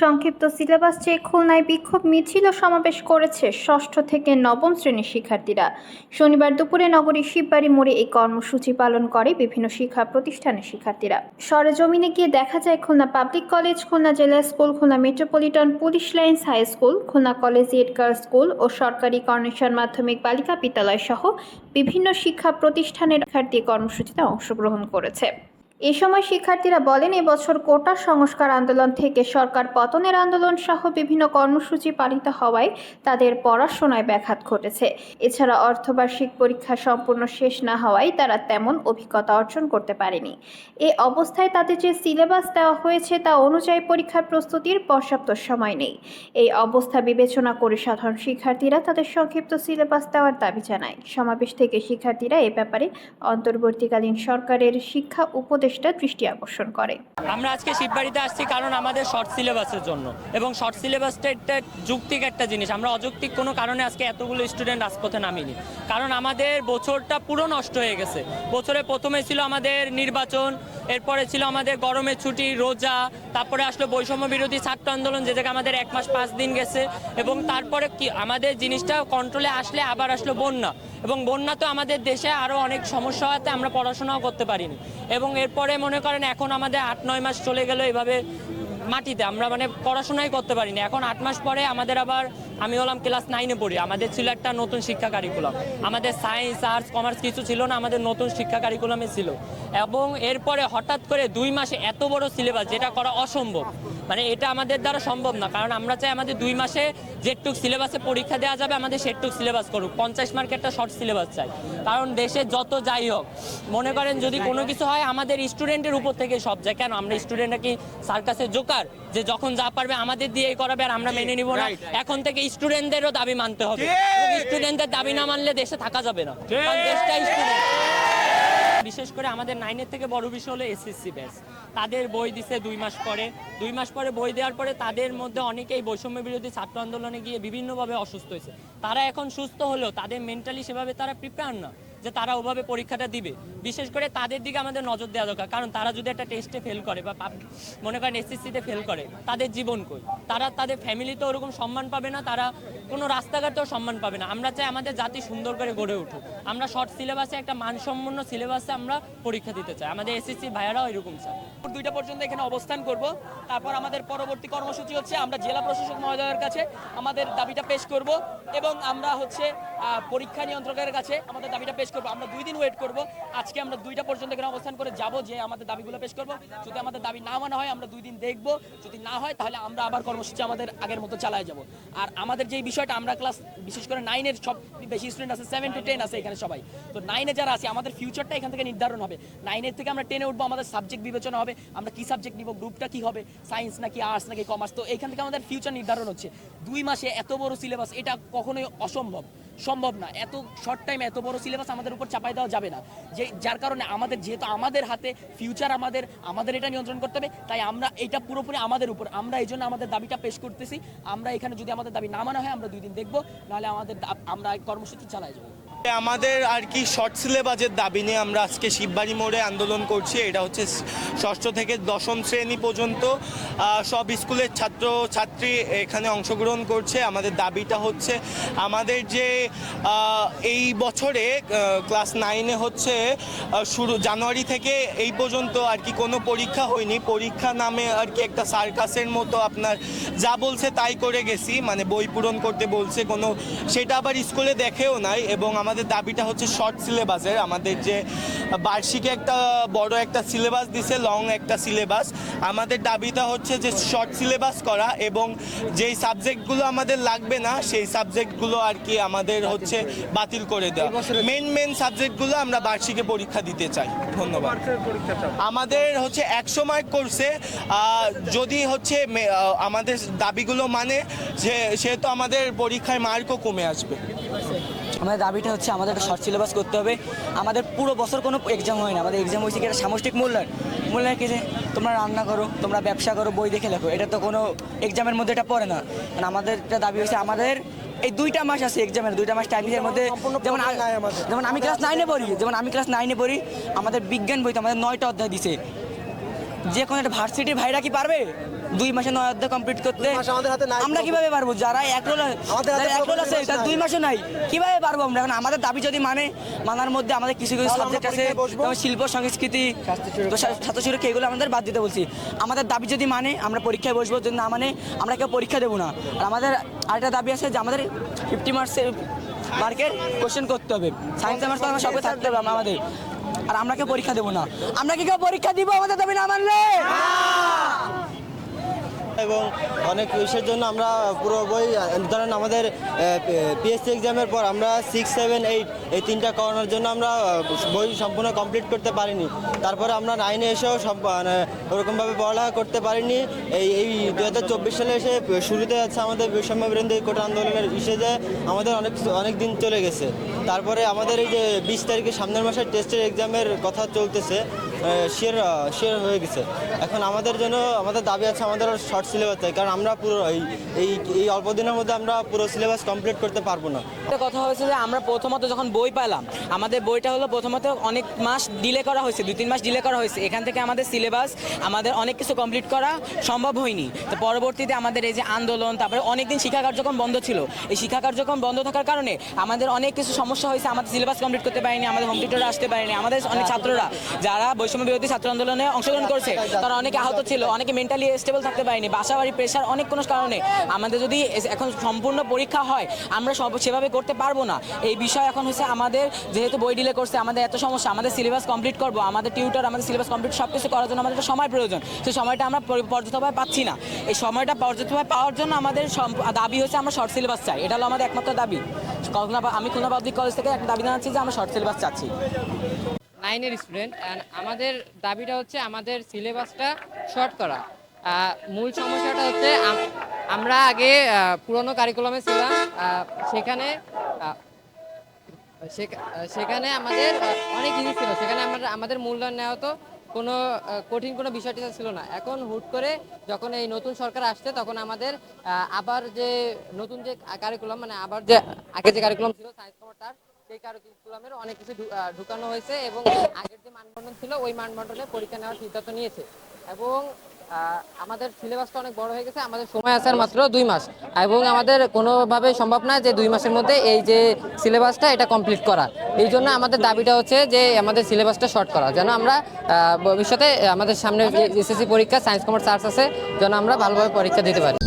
সংক্ষিপ্ত সিলেবাস চেয়ে খুলনায় বিক্ষোভ মিছিল সমাবেশ করেছে ষষ্ঠ থেকে নবম শ্রেণির শিক্ষার্থীরা। শনিবার দুপুরে নগরীর শিববাড়ি মোড়ে এই কর্মসূচি পালন করে বিভিন্ন শিক্ষা প্রতিষ্ঠানের শিক্ষার্থীরা। সরেজমিনে গিয়ে দেখা যায়, খুলনা পাবলিক কলেজ, খুলনা জেলা school, Khulna metropolitan police lines high school, Khulna collegiate girls school ও সরকারি কর্নেশন মাধ্যমিক বালিকা বিদ্যালয় সহ বিভিন্ন শিক্ষা প্রতিষ্ঠানের শিক্ষার্থী কর্মসূচিতে অংশগ্রহণ করেছে। এ সময় শিক্ষার্থীরা বলেন, এবছর কোটা সংস্কার আন্দোলন থেকে সরকার পতনের আন্দোলন সহ বিভিন্ন কর্মসূচি পালিত হওয়ায় তাদের পড়াশোনায় ব্যাঘাত ঘটেছে। এছাড়া অর্ধবার্ষিক পরীক্ষা সম্পূর্ণ শেষ না হওয়ায় তারা তেমন অভিজ্ঞতা অর্জন করতে পারেনি। এ অবস্থায় তাদের যে সিলেবাস দেওয়া হয়েছে তা অনুযায়ী পরীক্ষার প্রস্তুতির পর্যাপ্ত সময় নেই। এই অবস্থা বিবেচনা করে সাধারণ শিক্ষার্থীরা তাদের সংক্ষিপ্ত সিলেবাস দেওয়ার দাবি জানায়। সমাবেশ থেকে শিক্ষার্থীরা এ ব্যাপারে অন্তর্বর্তীকালীন সরকারের শিক্ষা উপদেষ্টা দৃষ্টি আকর্ষণ করে। আমরা আজকে শিববাড়িতে আসছি কারণ আমাদের শর্ট সিলেবাসের জন্য এবং শর্ট সিলেবাসটা একটা যৌক্তিক একটা জিনিস। আমরা অযৌক্তিক কোনো কারণে আজকে এতগুলো স্টুডেন্ট রাজপথে নামিনি। কারণ আমাদের বছরটা পুরো নষ্ট হয়ে গেছে। বছরে প্রথমে ছিল আমাদের নির্বাচন, এরপরে ছিল আমাদের গরমের ছুটি, রোজা, তারপরে আসলো বৈষম্য বিরোধী ছাত্র আন্দোলন, যে জায়গায় আমাদের এক মাস পাঁচ দিন গেছে এবং তারপরে কি আমাদের জিনিসটা কন্ট্রোলে আসলে আবার আসলো বন্যা। এবং বন্যা তো আমাদের দেশে আরও অনেক সমস্যা হতে আমরা পড়াশোনাও করতে পারিনি। এবং এরপরে মনে করেন এখন আমাদের আট, নয় মাস চলে গেল এভাবে মাটিতে। আমরা মানে পড়াশোনাই করতে পারিনি। এখন আট মাস পরে আমাদের আবার আমি হলাম ক্লাস নাইনে পড়ি। আমাদের ছিল একটা নতুন শিক্ষা কারিকুলাম আমাদের সায়েন্স আর্টস কমার্স কিছু ছিল না, আমাদের নতুন শিক্ষা কারিকুলামে ছিল। এবং এরপরে হঠাৎ করে দুই মাসে এত বড় সিলেবাস যেটা করা অসম্ভব। মানে এটা আমাদের দ্বারা সম্ভব না। কারণ আমরা চাই আমাদের দুই মাসে যেটুক সিলেবাসে পরীক্ষা দেওয়া যাবে, আমাদের সেটুক সিলেবাস করুক। পঞ্চাশ মার্কের একটা শর্ট সিলেবাস চাই। কারণ দেশে যত যাই হোক, মনে করেন যদি কোনো কিছু হয়, আমাদের স্টুডেন্টের উপর থেকে সব যায়। কেন? আমরা স্টুডেন্টরা কি সার্কাসের জোকার যে যখন যা পারবে আমাদের দিয়েই করাবে আর আমরা মেনে নিব না। এখন থেকে স্টুডেন্টদেরও দাবি মানতে হবে। স্টুডেন্টদের দাবি না মানলে দেশে থাকা যাবে না। কারণ দেশটাই স্টুডেন্ট বিশেষ করে আমাদের নাইনের থেকে বড় বিষয় হলো এসএসসি ব্যাচ তাদের বই দিছে দুই মাস পরে। দুই মাস পরে বই দেওয়ার পরে তাদের মধ্যে অনেকেই বৈষম্য বিরোধী ছাত্র আন্দোলনে গিয়ে বিভিন্নভাবে অসুস্থ হয়েছে। তারা এখন সুস্থ হলেও তাদের মেন্টালি সেভাবে তারা প্রিপেয়ার না। যে তারা ওভাবে পরীক্ষাটা দিবে। বিশেষ করে তাদের দিকে আমাদের নজর দেওয়া দরকার। কারণ তারা যদি একটা টেস্টে ফেল করে বা মনে করেন এসএসসিতে ফেল করে, তাদের জীবন কই? তারা তাদের ফ্যামিলিতেও ওরকম সম্মান পাবে না, তারা কোনো রাস্তাঘাটেও সম্মান পাবে না। আমরা চাই আমাদের জাতি সুন্দর করে গড়ে উঠুক। আমরা শর্ট সিলেবাসে একটা মানসম্পন্ন সিলেবাসে আমরা পরীক্ষা দিতে চাই। আমাদের এসএসসি ভাইয়ারাও এরকম চায়। দুইটা পর্যন্ত এখানে অবস্থান করব। তারপর আমাদের পরবর্তী কর্মসূচি হচ্ছে, আমরা জেলা প্রশাসক মহোদয়ের কাছে আমাদের দাবিটা পেশ করব এবং আমরা হচ্ছে পরীক্ষা নিয়ন্ত্রকের কাছে আমাদের দাবিটা পেশ করব, আমরা দুই দিন ওয়েট করব। আজকে আমরা দুইটা পর্যন্ত এখানে অবস্থান করে যাব, যে আমাদের দাবিগুলো পেশ করব। যদি আমাদের দাবি না মানা হয়, আমরা দুই দিন দেখব। যদি না হয়, তাহলে আমরা আবার কর্মসূচি আমাদের আগের মতো চালায় যাব। আর আমাদের যেই বিষয়টা, আমরা ক্লাস বিশেষ করে নাইনের সব বেশি স্টুডেন্ট আছে সেভেন টু টেন আছে এখানে সবাই। তো নাইনে যারা আছে, আমাদের ফিউচারটা এখান থেকে নির্ধারণ হবে। নাইনের থেকে আমরা টেনে উঠবো, আমাদের সাবজেক্ট বিবেচনা হবে, আমরা কি সাবজেক্ট নিব গ্রুপটা কি হবে সায়েন্স নাকি আর্টস নাকি কমার্স তো এখান থেকে আমাদের ফিউচার নির্ধারণ হচ্ছে। দুই মাসে এত বড় সিলেবাস এটা কখনোই অসম্ভব। সম্ভব না। এত শর্ট টাইমে এত বড় সিলেবাস আমাদের উপর চাপাই দেওয়া যাবে না। যে, যার কারণে আমাদের, যেহেতু আমাদের হাতে ফিউচার আমাদের আমাদের এটা নিয়ন্ত্রণ করতে হবে, তাই আমরা এটা পুরোপুরি আমাদের উপর। আমরা এই জন্য আমাদের দাবিটা পেশ করতেছি। আমরা এখানে যদি আমাদের দাবি না মানা হয়, আমরা দুই দিন দেখব, নাহলে আমাদের আমরা কর্মসূচি চালাই যাব। আমাদের আর কি শর্ট সিলেবাসের দাবি নিয়ে আমরা আজকে শিববাড়ি মোড়ে আন্দোলন করছি। এটা হচ্ছে ষষ্ঠ থেকে দশম শ্রেণি পর্যন্ত। সব স্কুলের ছাত্র, ছাত্রী এখানে অংশগ্রহণ করছে। আমাদের দাবিটা হচ্ছে আমাদের যে এই বছরে ক্লাস নাইনে হচ্ছে শুরু, জানুয়ারি থেকে এই পর্যন্ত আর কি কোনো পরীক্ষা হয়নি। পরীক্ষা নামে আর কি একটা সার্কাসের মতো আপনার যা বলছে তাই করে গেছি। মানে বই পূরণ করতে বলছে কোনো, সেটা আবার স্কুলে দেখেও নাই এবং আমাদের দাবিটা হচ্ছে শর্ট সিলেবাসের আমাদের যে বার্ষিকে একটা বড় একটা সিলেবাস দিছে লং একটা সিলেবাস আমাদের দাবিটা হচ্ছে যে শর্ট সিলেবাস করা এবং যেই সাবজেক্টগুলো আমাদের লাগবে না সেই সাবজেক্টগুলো আর কি আমাদের হচ্ছে বাতিল করে দেওয়া। মেন মেন সাবজেক্টগুলো আমরা বার্ষিকে পরীক্ষা দিতে চাই। ধন্যবাদ। আমাদের হচ্ছে একশো মার্ক করছে। যদি হচ্ছে আমাদের দাবিগুলো মানে যে সেহেতু আমাদের পরীক্ষায় মার্কও কমে আসবে। আমাদের দাবিটা হচ্ছে আমাদের একটা শর্ট সিলেবাস করতে হবে। আমাদের পুরো বছর কোনো এক্সাম হয় না। আমাদের এক্সাম হয়েছে কি একটা সামষ্টিক মূল্যায়ন। মূল্যায়ন কি যে? তোমরা রান্না করো তোমরা ব্যবসা করো বই দেখে লেখো। এটা তো কোনো এক্সামের মধ্যে এটা পড়ে না। মানে আমাদের একটা দাবি হচ্ছে আমাদের এই দুইটা মাস আছে এক্সামের দুইটা মাস টাইমের মধ্যে যেমন যেমন আমি ক্লাস নাইনে পড়ি যেমন আমি ক্লাস নাইনে পড়ি আমাদের বিজ্ঞান বইতে আমাদের নয়টা অধ্যায় দিছে। যে কোনো একটা ভার্সিটির ভাইরা কি পারবে? দুই মাসে নয় অধ্যায় কমপ্লিট করতে। মাস। আমরা কীভাবে পারব? যারা এক রোল আমাদের এক রোল আছে দুই মাস তারা নাই। দুই মাসও নাই। কীভাবে পারব আমরা? এখন আমাদের দাবি যদি মানে মানার মধ্যে আমাদের কিছু কিছু সাবজেক্ট আছে যেমন শিল্প সংস্কৃতি তো ছাত্র সুরক্ষা এগুলো আমাদের বাদ দিতে বলছি। আমাদের দাবি যদি মানে আমরা পরীক্ষায় বসবো যদি না মানে আমরা কেউ পরীক্ষা দেবো না। আর আমাদের আরেকটা দাবি আছে যে আমাদের ফিফটি মার্কসের মার্কের কোশ্চেন করতে হবে। সায়েন্স মার্কস আমরা সবাই থাকতে হবে আমাদের। আর আমরা কেউ পরীক্ষা দেবো না। আমরা কি কেউ পরীক্ষা দিব? আমাদের দাবি না মানলে? এবং অনেক বিষয়ের জন্য আমরা পুরো বই, ধরেন আমাদের পিএসসি এক্সামের পর আমরা সিক্স সেভেন এইট এই তিনটা করানোর জন্য আমরা বই সম্পূর্ণ কমপ্লিট করতে পারিনি। তারপরে আমরা নাইনে এসেও সব মানে ওরকমভাবে পড়ালেখা করতে পারিনি। এই এই দু হাজার চব্বিশ সালে এসে শুরুতে যাচ্ছে আমাদের বৈষম্য বিরোধী কোটা আন্দোলনের ইসে যে আমাদের অনেক অনেক দিন চলে গেছে। তারপরে আমাদের এই যে বিশ তারিখে সামনের মাসের টেস্টের এক্সামের কথা চলতেছে শেয়ার শেয়ার হয়ে গেছে। এখন আমাদের জন্য, আমাদের দাবি আছে আমাদের শর্ট সিলেবাস চাই, কারণ আমরা পুরো এই এই অল্প দিনের মধ্যে আমরা পুরো সিলেবাস কমপ্লিট করতে পারব না। কথা হয়েছে যে আমরা প্রথমত যখন বই পেলাম আমাদের বইটা হলো প্রথমত অনেক মাস ডিলে করা হয়েছে, দুই তিন মাস ডিলে করা হয়েছে। এখান থেকে আমাদের সিলেবাস আমাদের অনেক কিছু কমপ্লিট করা সম্ভব হয়নি। তো পরবর্তীতে আমাদের এই যে আন্দোলন, তারপরে অনেক দিন শিক্ষা কার্যক্রম বন্ধ ছিল। এই শিক্ষা কার্যক্রম বন্ধ থাকার কারণে আমাদের অনেক কিছু সমস্যা হয়েছে, আমাদের সিলেবাস কমপ্লিট করতে পারিনি, আমাদের হোম টিউটাররা আসতে পারেনি। আমাদের অনেক ছাত্ররা, যারা বৈষম্য বিরোধী ছাত্র আন্দোলনে অংশগ্রহণ করছে, তারা অনেকে আহত ছিল, অনেকে মেন্টালি স্টেবল থাকতে পারেনি বাসা বাড়ি প্রেশার অনেক কোনো কারণে আমাদের যদি এখন সম্পূর্ণ পরীক্ষা হয়, আমরা সব সেভাবে করতে পারব না। এই বিষয় এখন হচ্ছে আমাদের যেহেতু বই ডিলে করছে, আমাদের এত সমস্যা, আমাদের সিলেবাস কমপ্লিট করব, আমাদের টিউটার আমাদের সিলেবাস কমপ্লিট সব কিছু করার জন্য আমাদের একটা সময় প্রয়োজন। সেই সময়টা আমরা পরি- পর্যাপ্তভাবে পাচ্ছি না। এই সময়টা পর্যাপ্তভাবে পাওয়ার জন্য আমাদের দাবি হচ্ছে আমরা শর্ট সিলেবাস চাই। এটা হলো আমাদের একমাত্র দাবি। আমি খুলনা পাবলিক কলেজ থেকে একটা দাবি জানাচ্ছি যে আমরা শর্ট সিলেবাস চাচ্ছি। নাইনের স্টুডেন্ট আমাদের দাবিটা হচ্ছে আমাদের সিলেবাসটা শর্ট করা। মূল সমস্যাটা হচ্ছে আমরা আগে পুরনো কারিকুলামে ছিলাম। সেখানে সেখানে আমাদের অনেক জিনিস ছিল। সেখানে আমরা, আমাদের মূল্যায়ন নেওয়া হতো। কোনো কঠিন কোনো বিষয় টিষয় ছিল না। এখন হুট করে যখন এই নতুন সরকার আসছে, তখন আমাদের আবার যে নতুন যে কারিকুলাম মানে আবার যে আগে যে কারিকুলাম ছিল সায়েন্স কমার্স সেই কারিকুলামের অনেক কিছু ঢুকানো হয়েছে এবং আগের যে মানবন্ধন ছিল, ওই মানবন্ধনে পরীক্ষা নেওয়ার সিদ্ধান্ত নিয়েছে। এবং আমাদের সিলেবাসটা অনেক বড় হয়ে গেছে, আমাদের সময় আসার মাত্র দুই মাস। এবং আমাদের কোনোভাবে সম্ভব না যে দুই মাসের মধ্যে এই যে সিলেবাসটা এটা কমপ্লিট করা। এই জন্য আমাদের দাবিটা হচ্ছে যে আমাদের সিলেবাসটা শর্ট করা, যেন আমরা ভবিষ্যতে আমাদের সামনে এসএসসি পরীক্ষা সায়েন্স কমার্স আর্টস আছে, যেন আমরা ভালোভাবে পরীক্ষা দিতে পারি।